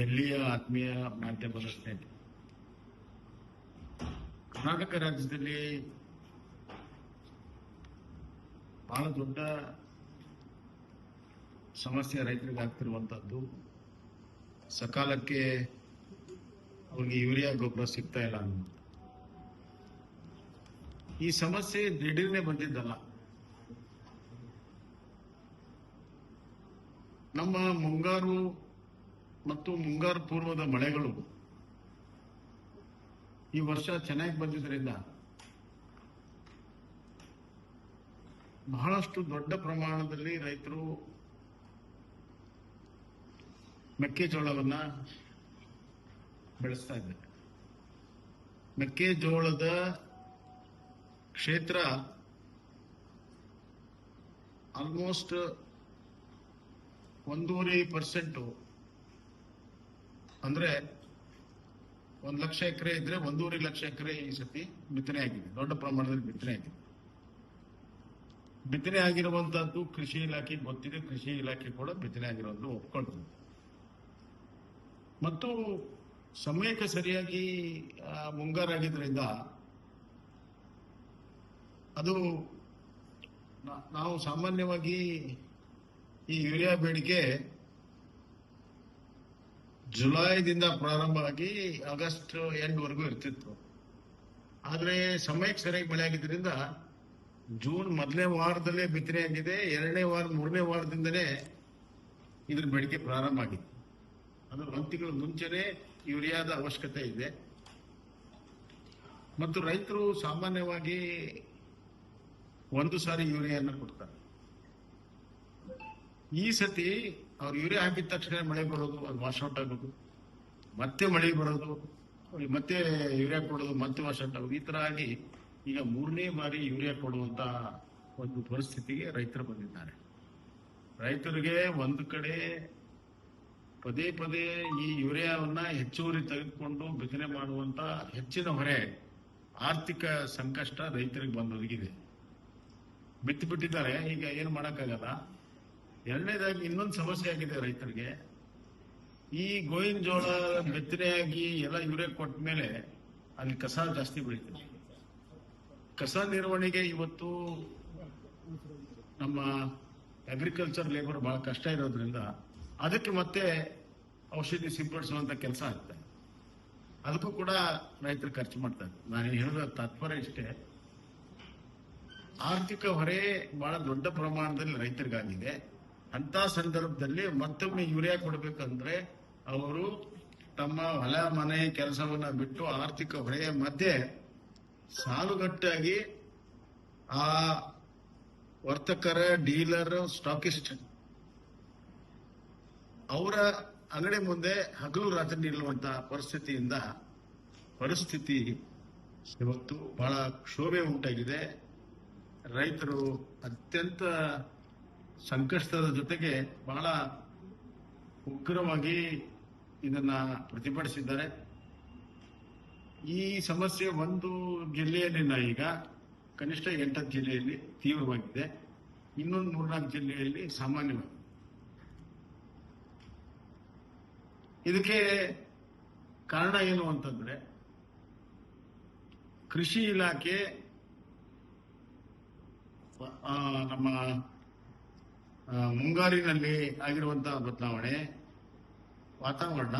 ಡೆಲ್ಲಿಯ ಆತ್ಮೀಯ ಮಾಧ್ಯಮದ ಸ್ನೇಹಿತರು ಕರ್ನಾಟಕ ರಾಜ್ಯದಲ್ಲಿ ಬಹಳ ದೊಡ್ಡ ಸಮಸ್ಯೆ ರೈತರಿಗೆ ಆಗ್ತಿರುವಂತದ್ದು ಸಕಾಲಕ್ಕೆ ಅವ್ರಿಗೆ ಯೂರಿಯಾ ಗೊಬ್ಬರ ಸಿಗ್ತಾ ಇಲ್ಲ ಅನ್ನೋದು ಈ ಸಮಸ್ಯೆ ದಿಢೀರ್ನೆ ಬಂದಿದ್ದಲ್ಲ. ನಮ್ಮ ಮುಂಗಾರು ಮತ್ತು ಮುಂಗಾರು ಪೂರ್ವದ ಮಳೆಗಳು. ಈ ವರ್ಷ ಚೆನ್ನಾಗಿ ಬಂದಿದ್ದರಿಂದ ಬಹಳಷ್ಟು ದೊಡ್ಡ ಪ್ರಮಾಣದಲ್ಲಿ ರೈತರು ಮೆಕ್ಕೆಜೋಳವನ್ನ ಬೆಳೆಸ್ತಾ ಇದ್ದಾರೆ. ಮೆಕ್ಕೆಜೋಳದ ಕ್ಷೇತ್ರ ಆಲ್ಮೋಸ್ಟ್ ಒಂದೂವರೆ ಪರ್ಸೆಂಟ್ ಅಂದ್ರೆ ಒಂದ್ ಲಕ್ಷ ಎಕರೆ ಇದ್ರೆ ಒಂದೂವರೆ ಲಕ್ಷ ಎಕರೆ ಈ ಸತಿ ಬಿತ್ತನೆ ಆಗಿದೆ. ದೊಡ್ಡ ಪ್ರಮಾಣದಲ್ಲಿ ಬಿತ್ತನೆ ಆಗಿದೆ. ಬಿತ್ತನೆ ಆಗಿರುವಂತಹದ್ದು ಕೃಷಿ ಇಲಾಖೆ ಗೊತ್ತಿದೆ. ಕೃಷಿ ಇಲಾಖೆ ಕೂಡ ಬಿತ್ತನೆ ಆಗಿರೋದು ಒಪ್ಕೊಳ್ತದೆ. ಮತ್ತು ಸಮಯಕ್ಕೆ ಸರಿಯಾಗಿ ಮುಂಗಾರಾಗಿದ್ದರಿಂದ ಅದು ನಾವು ಸಾಮಾನ್ಯವಾಗಿ ಈ ಯೂರಿಯಾ ಬೇಡಿಕೆ ಜುಲೈದಿಂದ ಪ್ರಾರಂಭ ಆಗಿ ಆಗಸ್ಟ್ ಎಂಡ್ ವರೆಗೂ ಇರ್ತಿತ್ತು. ಆದರೆ ಸಮಯಕ್ಕೆ ಸರಿಯಾಗಿ ಮಳೆ ಆಗಿದ್ದರಿಂದ ಜೂನ್ ಮೊದಲನೇ ವಾರದಲ್ಲೇ ಬಿತ್ತನೆ ಆಗಿದೆ, ಎರಡನೇ ವಾರ, ಮೂರನೇ ವಾರದಿಂದಲೇ ಇದ್ರ ಬೇಡಿಕೆ ಪ್ರಾರಂಭ ಆಗಿತ್ತು. ಅದು ಒಂದು ತಿಂಗಳ ಮುಂಚೆನೆ ಯೂರಿಯಾದ ಅವಶ್ಯಕತೆ ಇದೆ. ಮತ್ತು ರೈತರು ಸಾಮಾನ್ಯವಾಗಿ ಒಂದು ಸಾರಿ ಯೂರಿಯಾನ ಕೊಡ್ತಾರೆ. ಈ ಸತಿ ಅವ್ರು ಯೂರಿಯಾ ಹಾಕಿದ ತಕ್ಷಣ ಮಳೆ ಬರೋದು, ಅದು ಔಟ್ ಆಗೋದು, ಮತ್ತೆ ಮಳೆ ಬರೋದು ಮತ್ತೆ ಯೂರಿಯಾ ಕೊಡೋದು, ಮತ್ತೆ ವಾಶೌಟ್ ಆಗೋದು. ಈ ಥರ ಆಗಿ ಈಗ ಮೂರನೇ ಬಾರಿ ಯೂರಿಯಾ ಕೊಡುವಂತ ಒಂದು ಪರಿಸ್ಥಿತಿಗೆ ರೈತರು ಬಂದಿದ್ದಾರೆ. ರೈತರಿಗೆ ಒಂದು ಕಡೆ ಪದೇ ಪದೇ ಈ ಯೂರಿಯಾವನ್ನ ಹೆಚ್ಚುವರಿ ತೆಗೆದುಕೊಂಡು ಬಿತ್ತನೆ ಮಾಡುವಂತ ಹೆಚ್ಚಿನ ಹೊರೆ, ಆರ್ಥಿಕ ಸಂಕಷ್ಟ ರೈತರಿಗೆ ಬಂದೊದಗಿದೆ. ಬಿತ್ತು ಬಿಟ್ಟಿದ್ದಾರೆ, ಈಗ ಏನು ಮಾಡಕ್ಕಾಗಲ್ಲ? ಎರಡನೇದಾಗಿ ಇನ್ನೊಂದು ಸಮಸ್ಯೆ ಆಗಿದೆ ರೈತರಿಗೆ. ಈ ಗೋವಿನ ಜೋಳ ಬಿತ್ತನೆಯಾಗಿ ಎಲ್ಲ ಇವರೇ ಕೊಟ್ಟ ಮೇಲೆ ಅಲ್ಲಿ ಕಸ ಜಾಸ್ತಿ ಬೆಳೀತದೆ. ಕಸ ನಿರ್ವಹಣೆಗೆ ಇವತ್ತು ನಮ್ಮ ಅಗ್ರಿಕಲ್ಚರ್ ಲೇಬರ್ ಬಹಳ ಕಷ್ಟ ಇರೋದ್ರಿಂದ ಅದಕ್ಕೆ ಮತ್ತೆ ಔಷಧಿ ಸಿಂಪಡಿಸುವಂತ ಕೆಲಸ ಆಗ್ತದೆ ಅದಕ್ಕೂ ಕೂಡ ರೈತರು ಖರ್ಚು ಮಾಡ್ತಾರೆ ನಾನು ಹೇಳಿದ ತಾತ್ಪರ್ಯ ಇಷ್ಟೇ. ಆರ್ಥಿಕ ಹೊರೆ ಬಹಳ ದೊಡ್ಡ ಪ್ರಮಾಣದಲ್ಲಿ ರೈತರಿಗಾಗಿದೆ. ಅಂತ ಸಂದರ್ಭದಲ್ಲಿ ಮತ್ತೊಮ್ಮೆ ಯೂರಿಯಾ ಕೊಡಬೇಕಂದ್ರೆ ಅವರು ತಮ್ಮ ಹೊಲ, ಮನೆ ಕೆಲಸವನ್ನ ಬಿಟ್ಟು ಆರ್ಥಿಕ ಹೊರೆಯ ಮಧ್ಯೆ ಸಾಲುಗಟ್ಟಾಗಿ ಆ ವರ್ತಕರ, ಡೀಲರ್ ಸ್ಟಾಕಿಸ್ಟ್ ಅವರ ಅಂಗಡಿ ಮುಂದೆ ಹಗಲು ರಾತ್ರಿ ನಿಲ್ಲುವಂತಹ ಪರಿಸ್ಥಿತಿಯಿಂದ ಪರಿಸ್ಥಿತಿ ಇವತ್ತು ಬಹಳ ಕ್ಷೋಭೆ ಉಂಟಾಗಿದೆ. ರೈತರು ಅತ್ಯಂತ ಸಂಕಷ್ಟದ ಜೊತೆಗೆ ಬಹಳ ಉಗ್ರವಾಗಿ ಇದನ್ನ ಪ್ರತಿಭಟಿಸಿದ್ದಾರೆ. ಈ ಸಮಸ್ಯೆ ಒಂದು ಜಿಲ್ಲೆಯಲ್ಲಿನ ಈಗ ಕನಿಷ್ಠ ಎಂಟತ್ತು ಜಿಲ್ಲೆಯಲ್ಲಿ ತೀವ್ರವಾಗಿದೆ. ಇನ್ನೊಂದು ಮೂರ್ನಾಲ್ಕು ಜಿಲ್ಲೆಯಲ್ಲಿ ಸಾಮಾನ್ಯವಾಗಿದೆ ಇದಕ್ಕೆ ಕಾರಣ ಏನು ಅಂತಂದ್ರೆ ಕೃಷಿ ಇಲಾಖೆ ನಮ್ಮ ಮುಂಗಾರಿನಲ್ಲಿ ಆಗಿರುವಂತಹ ಬದಲಾವಣೆ, ವಾತಾವರಣ,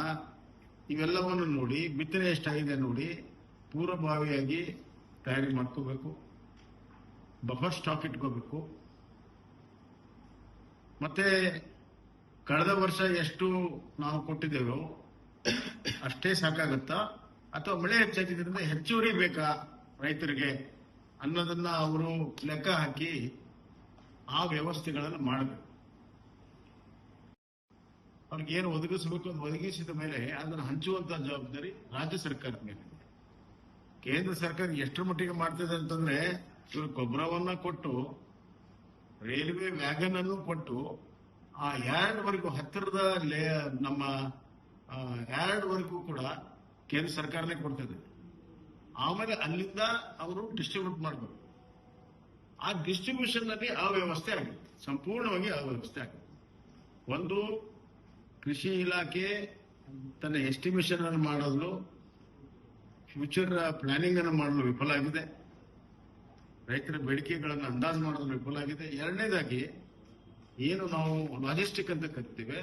ಇವೆಲ್ಲವನ್ನು ನೋಡಿ, ಬಿತ್ತನೆ ಎಷ್ಟಾಗಿದೆ ನೋಡಿ, ಪೂರ್ವಭಾವಿಯಾಗಿ ತಯಾರಿ ಮಾಡ್ಕೋಬೇಕು, ಬಫರ್ ಸ್ಟಾಕ್ ಇಟ್ಕೋಬೇಕು. ಮತ್ತೆ ಕಳೆದ ವರ್ಷ ಎಷ್ಟು ನಾವು ಕೊಟ್ಟಿದ್ದೇವೋ, ಅಷ್ಟೇ ಸಾಕಾಗುತ್ತಾ? ಅಥವಾ ಮಳೆ ಹೆಚ್ಚಾಗಿದ್ದರಿಂದ ಹೆಚ್ಚುವರಿ ಬೇಕಾ ರೈತರಿಗೆ ಅನ್ನೋದನ್ನ ಅವರು ಲೆಕ್ಕ ಹಾಕಿ ಆ ವ್ಯವಸ್ಥೆಗಳನ್ನು ಮಾಡಬೇಕು. ಅವ್ರಿಗೆ ಏನು ಒದಗಿಸಬೇಕು ಅದು ಒದಗಿಸಿದ ಮೇಲೆ ಅದನ್ನು ಹಂಚುವಂತ ಜವಾಬ್ದಾರಿ ರಾಜ್ಯ ಸರ್ಕಾರದ ಮೇಲೆ ಕೇಂದ್ರ ಸರ್ಕಾರ ಎಷ್ಟರ ಮಟ್ಟಿಗೆ ಮಾಡ್ತಿದೆ ಅಂತಂದ್ರೆ, ಇವರು ಗೊಬ್ಬರವನ್ನ ಕೊಟ್ಟು, ರೈಲ್ವೆ ವ್ಯಾಗನ್ ಅನ್ನು ಕೊಟ್ಟು, ಆ ಯಾರ್ಡ್ವರೆಗೂ ಹತ್ತಿರದ ನಮ್ಮ ಯಾರ್ಡ್ವರೆಗೂ ಕೂಡ ಕೇಂದ್ರ ಸರ್ಕಾರನೇ ಕೊಡ್ತದೆ. ಆಮೇಲೆ ಅಲ್ಲಿಂದ ಅವರು ಡಿಸ್ಟ್ರಿಬ್ಯೂಟ್ ಮಾಡಬೇಕು. ಆ ಡಿಸ್ಟ್ರಿಬ್ಯೂಷನ್ನಲ್ಲಿ ಆ ವ್ಯವಸ್ಥೆ ಆಗುತ್ತೆ ಸಂಪೂರ್ಣವಾಗಿ ಆ ವ್ಯವಸ್ಥೆ ಆಗುತ್ತೆ ಒಂದು ಕೃಷಿ ಇಲಾಖೆ ತನ್ನ ಎಸ್ಟಿಮೇಷನ್ ಅನ್ನು ಮಾಡಲು ಫ್ಯೂಚರ್ ಪ್ಲಾನಿಂಗ್ ಅನ್ನು ಮಾಡಲು ವಿಫಲ ಆಗಿದೆ. ರೈತರ ಬೇಡಿಕೆಗಳನ್ನು ಅಂದಾಜು ಮಾಡಲು ವಿಫಲ ಆಗಿದೆ. ಎರಡನೇದಾಗಿ, ಏನು ನಾವು ಲಾಜಿಸ್ಟಿಕ್ ಅಂತ ಕರಿತೀವಿ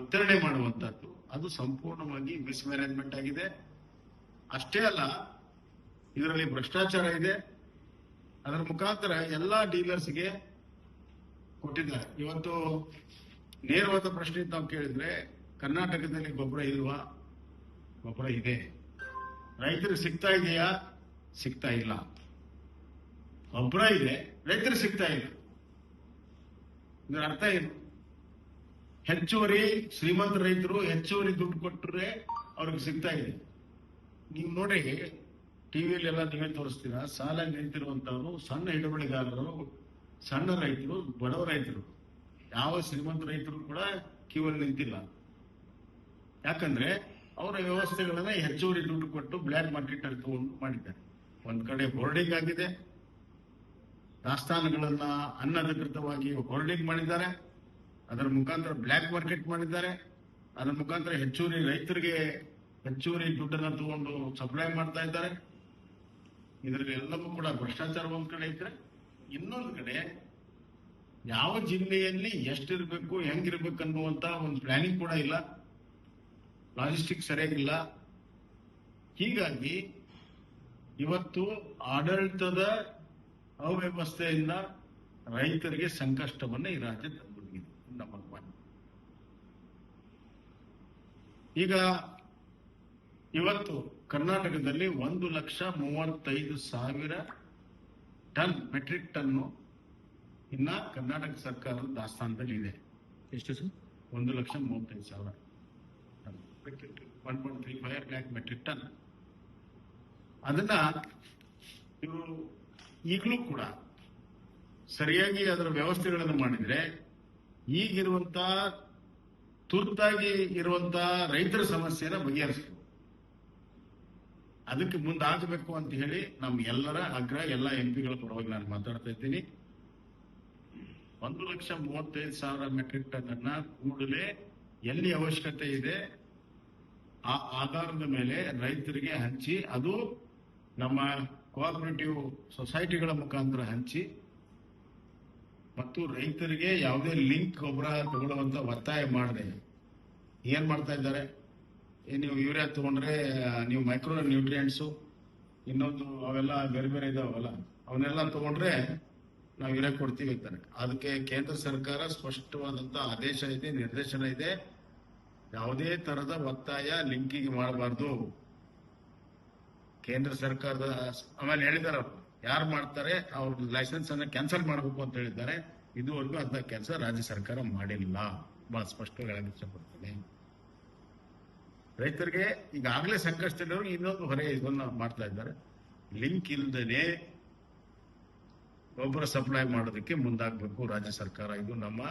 ವಿತರಣೆ ಮಾಡುವಂತದ್ದು ಅದು ಸಂಪೂರ್ಣವಾಗಿ ಮಿಸ್ಮ್ಯಾನೇಜ್ಮೆಂಟ್ ಆಗಿದೆ. ಅಷ್ಟೇ ಅಲ್ಲ, ಇದರಲ್ಲಿ ಭ್ರಷ್ಟಾಚಾರ ಇದೆ. ಅದರ ಮುಖಾಂತರ ಎಲ್ಲಾ ಡೀಲರ್ಸ್ಗೆ ಕೊಟ್ಟಿದ್ದಾರೆ. ಇವತ್ತು ನೇರವಾದ ಪ್ರಶ್ನೆ ನಾವು ಕೇಳಿದ್ರೆ, ಕರ್ನಾಟಕದಲ್ಲಿ ಗೊಬ್ಬರ ಇಲ್ವಾ? ಗೊಬ್ಬರ ಇದೆ. ರೈತರಿಗೆ ಸಿಗ್ತಾ ಇದೆಯಾ? ಸಿಗ್ತಾ ಇಲ್ಲ. ಗೊಬ್ಬರ ಇದೆ ರೈತರು ಸಿಗ್ತಾ ಇಲ್ಲ. ಇದರ ಅರ್ಥ ಏನು? ಹೆಚ್ಚುವರಿ ಶ್ರೀಮಂತ ರೈತರು ಹೆಚ್ಚುವರಿ ದುಡ್ಡು ಕೊಟ್ಟರೆ ಅವ್ರಿಗೆ ಸಿಗ್ತಾ ಇದೆ. ನೀವು ನೋಡಿ ಟಿವಿಯಲ್ಲಿ ಎಲ್ಲ ನೀವೇ ತೋರಿಸ್ತೀರಾ? ಸಾಲ ನಿಂತಿರುವಂತವರು ಸಣ್ಣ ಹಿಡುವಳಿಗಾರರು, ಸಣ್ಣ ರೈತರು, ಬಡವ ರೈತರು. ಯಾವ ಶ್ರೀಮಂತ ರೈತರು ಕೂಡ ಕ್ಯೂ ನಿಂತಿಲ್ಲ. ಯಾಕಂದ್ರೆ ಅವರ ವ್ಯವಸ್ಥೆಗಳನ್ನ ಹೆಚ್ಚುವರಿ ದುಡ್ಡು ಕೊಟ್ಟು ಬ್ಲ್ಯಾಕ್ ಮಾರ್ಕೆಟ್ ಅಲ್ಲಿ ತಗೊಂಡು ಮಾಡಿದ್ದಾರೆ. ಒಂದ್ ಕಡೆ ಹೋರ್ಡಿಂಗ್ ಆಗಿದೆ. ದಾಸ್ತಾನುಗಳನ್ನ ಅನಧಿಕೃತವಾಗಿ ಹೋರ್ಡಿಂಗ್ ಮಾಡಿದ್ದಾರೆ. ಅದರ ಮುಖಾಂತರ ಬ್ಲ್ಯಾಕ್ ಮಾರ್ಕೆಟ್ ಮಾಡಿದ್ದಾರೆ. ಅದರ ಮುಖಾಂತರ ಹೆಚ್ಚುವರಿ ರೈತರಿಗೆ ಹೆಚ್ಚುವರಿ ದುಡ್ಡನ್ನ ತಗೊಂಡು ಸಪ್ಲೈ ಮಾಡ್ತಾ ಇದ್ದಾರೆ. ಇದರಲ್ಲಿ ಎಲ್ಲವೂ ಕೂಡ ಭ್ರಷ್ಟಾಚಾರ ಒಂದ್ ಕಡೆ ಇದ್ರೆ ಇನ್ನೊಂದು ಕಡೆ ಯಾವ ಜಿಲ್ಲೆಯಲ್ಲಿ ಎಷ್ಟಿರ್ಬೇಕು, ಹೆಂಗಿರ್ಬೇಕು ಅನ್ನುವಂತ ಒಂದು ಪ್ಲಾನಿಂಗ್ ಕೂಡ ಇಲ್ಲ. ಲಾಜಿಸ್ಟಿಕ್ ಸರಿಯಾಗಿಲ್ಲ ಹೀಗಾಗಿ ಇವತ್ತು ಆಡಳಿತದ ಅವ್ಯವಸ್ಥೆಯಿಂದ ರೈತರಿಗೆ ಸಂಕಷ್ಟವನ್ನ ಈ ರಾಜ್ಯ ತಂದುಬಿಟ್ಟಿದೆ ನಮ್ಮ ಈಗ ಇವತ್ತು ಕರ್ನಾಟಕದಲ್ಲಿ ಒಂದು ಲಕ್ಷ ಮೂವತ್ತೈದು ಸಾವಿರ ಟನ್ ಮೆಟ್ರಿಕ್ ಟನ್ನು ಇನ್ನ ಕರ್ನಾಟಕ ಸರ್ಕಾರದ ದಾಸ್ತಾನದಲ್ಲಿ ಇದೆ. ಎಷ್ಟು ಸರ್? ಒಂದು ಲಕ್ಷ ಮೂವತ್ತೈದು ಸಾವಿರ one point three five lakh metric ton ಅದನ್ನ ಇವರು ಈಗಲೂ ಕೂಡ ಸರಿಯಾಗಿ ಅದರ ವ್ಯವಸ್ಥೆಗಳನ್ನು ಮಾಡಿದ್ರೆ ಈಗಿರುವಂತ ತುರ್ತಾಗಿ ಇರುವಂತ ರೈತರ ಸಮಸ್ಯೆನ ಬಗೆಹರಿಸಬೇಕು ಅದಕ್ಕೆ ಮುಂದಾಗಬೇಕು ಅಂತ ಹೇಳಿ ನಮ್ಮ ಎಲ್ಲರ ಆಗ್ರಹ, ಎಲ್ಲ ಎಂಪಿಗಳ ಪರವಾಗಿ ನಾನು ಮಾತಾಡ್ತಾ ಇದ್ದೀನಿ. ಒಂದು ಲಕ್ಷ ಮೂವತ್ತೈದು ಸಾವಿರ ಮೆಟ್ರಿಕ್ ಟನ್ ಅನ್ನ ಕೂಡಲೇ ಎಲ್ಲಿ ಅವಶ್ಯಕತೆ ಇದೆ, ಆ ಆಧಾರದ ಮೇಲೆ ರೈತರಿಗೆ ಹಂಚಿ, ಅದು ನಮ್ಮ ಕೋಆಪರೇಟಿವ್ ಸೊಸೈಟಿಗಳ ಮುಖಾಂತರ ಹಂಚಿ, ಮತ್ತು ರೈತರಿಗೆ ಯಾವುದೇ ಲಿಂಕ್ ಗೊಬ್ಬರ ತಗೊಳ್ಳುವಂತ ಒತ್ತಾಯ ಮಾಡದೆ, ಏನ್ ಮಾಡ್ತಾ ಇದ್ದಾರೆ? ನೀವು ಯೂರಿಯಾ ತಗೊಂಡ್ರೆ ನೀವು ಮೈಕ್ರೋ ನ್ಯೂಟ್ರಿಯೆಂಟ್ಸು ಇನ್ನೊಂದು ಅವೆಲ್ಲ ಬೇರೆ ಬೇರೆ ಇದಾವಲ್ಲ, ಅವನ್ನೆಲ್ಲ ತಗೊಂಡ್ರೆ ನಾವು ಯೂರಿಯಾ ಕೊಡ್ತೀವಿ ಅಂತಾರೆ. ಅದಕ್ಕೆ ಕೇಂದ್ರ ಸರ್ಕಾರ ಸ್ಪಷ್ಟವಾದಂತ ಆದೇಶ ಇದೆ, ನಿರ್ದೇಶನ ಇದೆ. ಯಾವುದೇ ತರದ ಒತ್ತಾಯ ಲಿಂಕಿಗೆ ಮಾಡಬಾರ್ದು. ಕೇಂದ್ರ ಸರ್ಕಾರದ ಆಮೇಲೆ ಹೇಳಿದಾರ ಯಾರು ಮಾಡ್ತಾರೆ, ಅವ್ರ ಲೈಸೆನ್ಸ್ ಅನ್ನ ಕ್ಯಾನ್ಸಲ್ ಮಾಡಬೇಕು ಅಂತ ಹೇಳಿದ್ದಾರೆ. ಇದುವರೆಗೂ ಅಂತ ಕೆಲಸ ರಾಜ್ಯ ಸರ್ಕಾರ ಮಾಡಿಲ್ಲ. ಬಹಳ ಸ್ಪಷ್ಟವಾಗಿ ಹೇಳಕ್ಕೆ ಇಷ್ಟಪಡ್ತೀನಿ. ರೈತರಿಗೆ ಈಗಾಗಲೇ ಸಂಕಷ್ಟದವರು ಇನ್ನೊಂದು ಹೊರೆ ಇದನ್ನ ಮಾಡ್ತಾ ಇದ್ದಾರೆ. ಲಿಂಕ್ ಇಲ್ದೇನೆ ಗೊಬ್ಬರ ಸಪ್ಲೈ ಮಾಡೋದಕ್ಕೆ ಮುಂದಾಗಬೇಕು ರಾಜ್ಯ ಸರ್ಕಾರ. ಇದು ನಮ್ಮ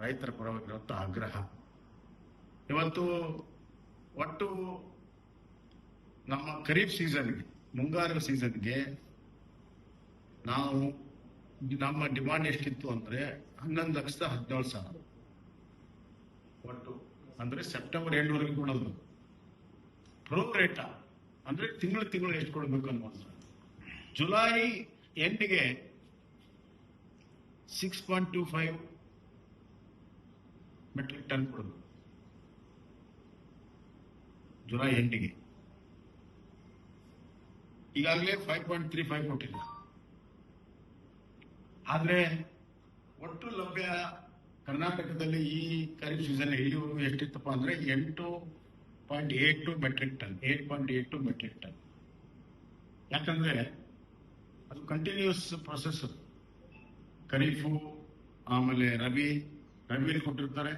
ರೈತರ ಪರವಾಗಿರುವಂತ ಆಗ್ರಹ. ಇವತ್ತು ಒಟ್ಟು ನಮ್ಮ ಖರೀಫ್ ಸೀಸನ್ಗೆ ಮುಂಗಾರು ಸೀಸನ್ಗೆ ನಾವು ನಮ್ಮ ಡಿಮಾಂಡ್ ಎಷ್ಟಿತ್ತು ಅಂದ್ರೆ ಹನ್ನೊಂದು ಲಕ್ಷದ ಹದಿನೇಳು ಸಾವಿರ. ಒಟ್ಟು ಅಂದ್ರೆ ಸೆಪ್ಟೆಂಬರ್ ಎಂಡ್ವರೆಗೂ ಕೊಡೋದು. ಪ್ರೋ ರೇಟ ಅಂದ್ರೆ ತಿಂಗಳು ತಿಂಗಳು ಎಷ್ಟು ಕೊಡಬೇಕು ಅನ್ನೋದು July ಎಂಡ್ಗೆ six point two five metric ton ಕೊಡೋದು. ಜುಲೈ ಎಂಟಿಗೆ ಈಗಾಗಲೇ ಫೈವ್ ಪಾಯಿಂಟ್ ತ್ರೀ ಫೈವ್ ಕೊಟ್ಟಿಲ್ಲ. ಆದರೆ ಒಟ್ಟು ಲಭ್ಯ ಕರ್ನಾಟಕದಲ್ಲಿ ಈ ಖರೀಫ್ ಸೀಸನ್ ಇಲ್ಲಿವರೆಗೂ ಎಷ್ಟಿತ್ತಪ್ಪ ಅಂದ್ರೆ ಎಂಟು point eight two metric ton eight point eight two metric ton ಯಾಕಂದ್ರೆ ಅದು ಕಂಟಿನ್ಯೂಸ್ ಪ್ರೊಸೆಸ್ ಖರೀಫು, ಆಮೇಲೆ ರವಿ ರವಿಯಲ್ಲಿ ಕೊಟ್ಟಿರ್ತಾರೆ.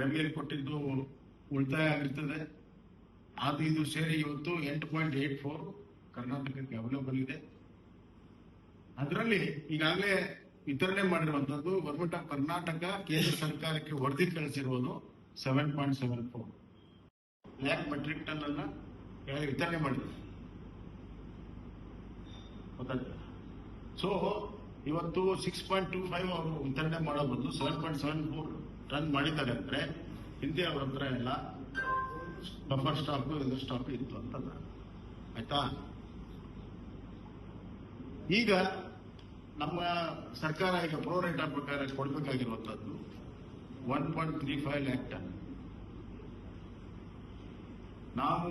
ರವಿಯಲ್ಲಿ ಕೊಟ್ಟಿದ್ದು ಉಳಿತಾಯ ಆಗಿರ್ತದೆ. ಅದು ಇದು ಸೇರಿ ಇವತ್ತು ಎಂಟು ಪಾಯಿಂಟ್ ಏಟ್ ಫೋರ್ ಕರ್ನಾಟಕಕ್ಕೆ ಅವೈಲೇಬಲ್ ಇದೆ. ಅದರಲ್ಲಿ ಈಗಾಗಲೇ ವಿತರಣೆ ಮಾಡಿರುವಂತದ್ದು ಗವರ್ಮೆಂಟ್ ಆಫ್ ಕರ್ನಾಟಕ ಕೇಂದ್ರ ಸರ್ಕಾರಕ್ಕೆ ವರದಿ ಕಳಿಸಿರುವುದು seven point seven four lakh metric ton ಅನ್ನ ವಿತರಣೆ ಮಾಡಿದೆ ಸೊ ಇವತ್ತು ಸಿಕ್ಸ್ ಪಾಯಿಂಟ್ ಟೂ ಫೈವ್ ಅವರು ವಿತರಣೆ ಮಾಡೋ ಬದಲು seven point seven four ton ಮಾಡಿದ್ದಾರೆ ಅಂದ್ರೆ ಹಿಂದೆ ಅವ್ರ ಹತ್ರ ಎಲ್ಲ ಬಫರ್ ಸ್ಟಾಪ್ ಇದು ಸ್ಟಾಪ್ ಇತ್ತು ಅಂತಲ್ಲ ಆಯ್ತಾ? ಈಗ ನಮ್ಮ ಸರ್ಕಾರ ಈಗ ಪ್ರೋರೇಟ ಪ್ರಕಾರ ಕೊಡಬೇಕಾಗಿರುವಂತದ್ದು one point three five lakh ton ನಾವು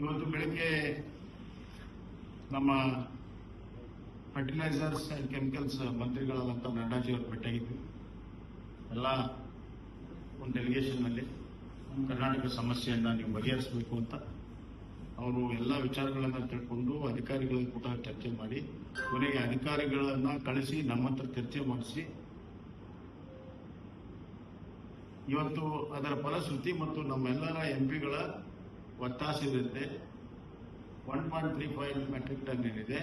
ಇವತ್ತು ಬೆಳಿಗ್ಗೆ ನಮ್ಮ ಫರ್ಟಿಲೈಸರ್ಸ್ ಅಂಡ್ ಕೆಮಿಕಲ್ಸ್ ಮಂತ್ರಿಗಳಾದಂಥ ನಡ್ಡಾಜಿ ಅವರು ಭೇಟಿಯಾಗಿದ್ವಿ. ಎಲ್ಲ ಒಂದು ಡೆಲಿಗೇಷನ್ನಲ್ಲಿ ಕರ್ನಾಟಕ ಸಮಸ್ಯೆಯನ್ನು ನೀವು ಬಗೆಹರಿಸಬೇಕು ಅಂತ. ಅವರು ಎಲ್ಲ ವಿಚಾರಗಳನ್ನ ತಿಳ್ಕೊಂಡು ಅಧಿಕಾರಿಗಳ ಕೂಡ ಚರ್ಚೆ ಮಾಡಿ, ಕೊನೆಗೆ ಅಧಿಕಾರಿಗಳನ್ನ ಕಳಿಸಿ, ನಮ್ಮ ಹತ್ರ ಚರ್ಚೆ ಮಾಡಿಸಿ. ಇವತ್ತು ಅದರ ಫಲಶ್ರುತಿ ಮತ್ತು ನಮ್ಮೆಲ್ಲರ ಎಂಪಿಗಳ ಒತ್ತಾಸೆದಂತೆ one point three five metric ton ಏನಿದೆ,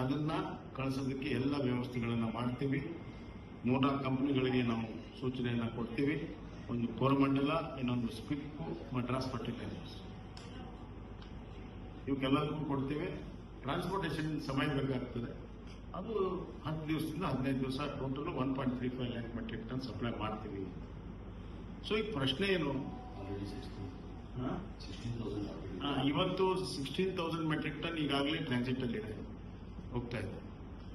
ಅದನ್ನ ಕಳಿಸೋದಕ್ಕೆ ಎಲ್ಲ ವ್ಯವಸ್ಥೆಗಳನ್ನ ಮಾಡ್ತೀವಿ. ಮೂರ್ನಾಲ್ಕು ಕಂಪನಿಗಳಿಗೆ ನಾವು ಸೂಚನೆಯನ್ನ ಕೊಡ್ತೀವಿ. ಒಂದು ಕೋರಮಂಡಲ, ಇನ್ನೊಂದು ಸ್ಪಿಕ್ಕು ಮಡ್ರಾಸ್ ಫರ್ಟಿಲೈಸರ್ಸ್ ಇವಕ್ಕೆಲ್ಲದಕ್ಕೂ ಕೊಡ್ತೀವಿ. ಟ್ರಾನ್ಸ್ಪೋರ್ಟೇಷನ್ ಸಮಯ ಬೇಕಾಗ್ತದೆ. ಅದು ಹತ್ತು ದಿವಸದಿಂದ ಹದಿನೈದು ದಿವಸ total one point three five lakh metric ton supply ಮಾಡ್ತೀವಿ. ಸೊ ಈ ಪ್ರಶ್ನೆ ಏನು? ಇವತ್ತು ಸಿಕ್ಸ್ಟೀನ್ ತೌಸಂಡ್ ಮೆಟ್ರಿಕ್ ಟನ್ ಈಗಾಗಲೇ ಟ್ರಾನ್ಸಿಟ್ ಅಲ್ಲಿ ಇದೆ. ಹೋಗ್ತಾ ಇದೆ.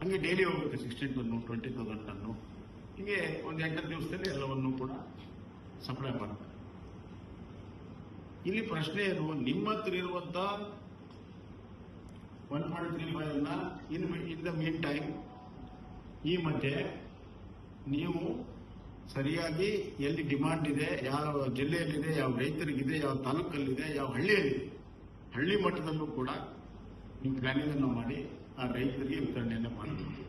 ಹಂಗೆ ಡೈಲಿ ಹೋಗುತ್ತೆ sixteen ton twenty thousand ton ಹೀಗೆ ಒಂದು ಎಂಟತ್ತು ದಿವಸದಲ್ಲಿ ಎಲ್ಲವನ್ನು ಕೂಡ ಸಪ್ಲೈ ಮಾಡ್ತಾರೆ. ಇಲ್ಲಿ ಪ್ರಶ್ನೆ ಏನು? ನಿಮ್ಮ ಹತ್ರ ಇರುವಂತ one point three in in the meantime, ಈ ಮಧ್ಯೆ ನೀವು ಸರಿಯಾಗಿ ಎಲ್ಲಿ ಡಿಮಾಂಡ್ ಇದೆ, ಯಾವ ಜಿಲ್ಲೆಯಲ್ಲಿದೆ, ಯಾವ ರೈತರಿಗಿದೆ, ಯಾವ ತಾಲೂಕಲ್ಲಿದೆ, ಯಾವ ಹಳ್ಳಿಯಲ್ಲಿ ಹಳ್ಳಿ ಮಟ್ಟದಲ್ಲೂ ಕೂಡ ನೀವು ಪ್ಲಾನಿಂಗ್ ಅನ್ನು ಮಾಡಿ ಆ ರೈತರಿಗೆ ವಿತರಣೆಯನ್ನು ಮಾಡಬೇಕು.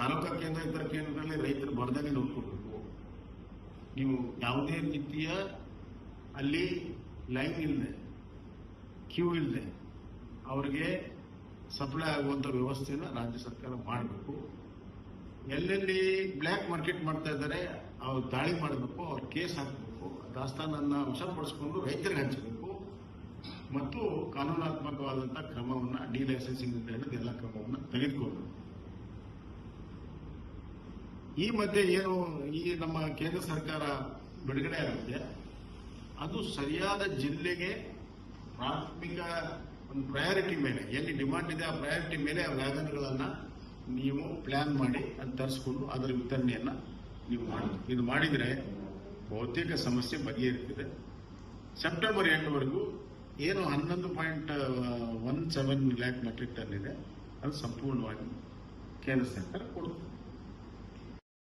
ತಾಲೂಕಾ ಕೇಂದ್ರ, ಇತರ ಕೇಂದ್ರದಲ್ಲಿ ರೈತರು ಬರ್ದಂಗೆ ನೋಡ್ಕೊಳ್ಬೇಕು ನೀವು ಯಾವುದೇ ರೀತಿಯ ಅಲ್ಲಿ ಲೈನ್ ಇಲ್ಲದೆ ಕ್ಯೂ ಇಲ್ಲದೆ ಅವರಿಗೆ ಸಪ್ಲೈ ಆಗುವಂತ ವ್ಯವಸ್ಥೆಯನ್ನು ರಾಜ್ಯ ಸರ್ಕಾರ ಮಾಡಬೇಕು. ಎಲ್ಲೆಲ್ಲಿ ಬ್ಲ್ಯಾಕ್ ಮಾರ್ಕೆಟ್ ಮಾಡ್ತಾ ಇದ್ದಾರೆ, ಅವ್ರು ದಾಳಿ ಮಾಡಬೇಕು, ಅವ್ರ ಕೇಸ್ ಹಾಕಬೇಕು, ದಾಸ್ತಾನನ್ನ ವಶಪಡಿಸಿಕೊಂಡು ರೈತರಿಗೆ ಹಂಚಬೇಕು. ಮತ್ತು ಕಾನೂನಾತ್ಮಕವಾದಂಥ ಕ್ರಮವನ್ನ ಡಿ ಲೈಸೆನ್ಸಿಂಗ್ ಹೇಳಿದ ಎಲ್ಲ ಕ್ರಮವನ್ನ ತೆಗೆದುಕೊಳ್ಬೇಕು ಈ ಮಧ್ಯೆ ಏನು ಈ ನಮ್ಮ ಕೇಂದ್ರ ಸರ್ಕಾರ ಬಿಡುಗಡೆ ಆಗುತ್ತೆ, ಅದು ಸರಿಯಾದ ಜಿಲ್ಲೆಗೆ ಪ್ರಾಥಮಿಕ ಒಂದು ಪ್ರಯಾರಿಟಿ ಮೇಲೆ, ಎಲ್ಲಿ ಡಿಮಾಂಡ್ ಇದೆ ಆ ಪ್ರಯಾರಿಟಿ ಮೇಲೆ ಆ ವ್ಯಾಗನ್ಗಳನ್ನು ನೀವು ಪ್ಲ್ಯಾನ್ ಮಾಡಿ ಅದು ತರಿಸ್ಕೊಂಡು ಅದರ ವಿತರಣೆಯನ್ನು ನೀವು ಮಾಡಿ ಇದು ಮಾಡಿದರೆ ಬಹುತೇಕ ಸಮಸ್ಯೆ ಬಗೆಹರಿಸಿದೆ ಸೆಪ್ಟೆಂಬರ್ ಎಂಟುವರೆಗೂ ಏನು ಹನ್ನೊಂದು point one seven lakh metric ton ಇದೆ. ಅದು ಸಂಪೂರ್ಣವಾಗಿ ಕೇಂದ್ರ ಸರ್ಕಾರ ಕೊಡುತ್ತೆ.